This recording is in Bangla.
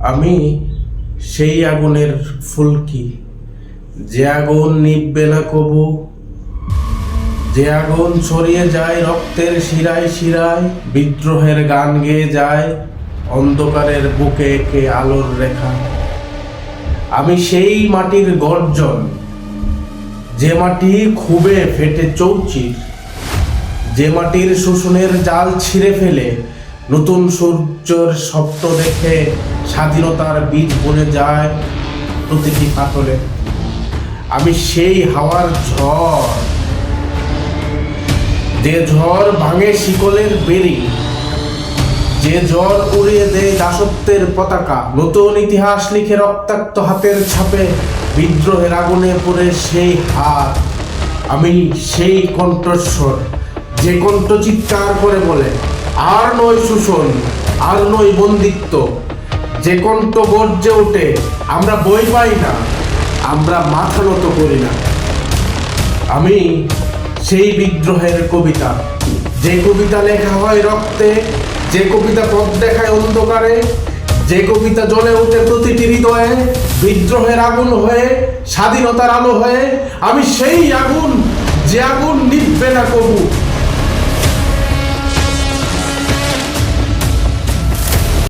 আমি সেই আগুনের ফুলকি যে আগুন নিববে না কবু? যে আগুন ছড়িয়ে যায় রক্তের শিরায় শিরায়, বিদ্রোহের গান গেয়ে যায়, অন্ধকারের বুকে এঁকে আলোর রেখা। আমি সেই মাটির গর্জন, যে মাটি খুবে ফেটে চৌচির, যে মাটির শোষণের জাল ছিঁড়ে ফেলে নতুন সূর্যের স্বপ্ন দেখে স্বাধীনতার বীজ বনে যায় প্রতিটি পাথরে আমি সেই হাওয়ার ঝড়, যে ঝড় ভাঙে শিকলের বেরি যে ঝড় উড়িয়ে দেয় দাসত্বের পতাকা। নতুন ইতিহাস লিখে রক্তাক্ত হাতের ছাপে বিদ্রোহের আগুনে পড়ে সেই হাত। আমি সেই কণ্ঠস্বর, যে কণ্ঠ চিৎকার করে বলে আর নয় শোষণ, আর নয় বন্দিত্ব। যে কণ্ঠ গর্জে ওঠে, আমরা বই পাই না, আমরা মাথা নত করি না। আমি সেই বিদ্রোহের কবিতা। যে কবিতা লেখা হয় রক্তে, যে কবিতা পথ দেখায় অন্ধকারে, যে কবিতা জ্বলে ওঠে প্রতিটি হৃদয়ে, বিদ্রোহের আগুন হয়ে, স্বাধীনতার আলো হয়ে, আমি সেই আগুন, যে আগুন নিভবে না কবু।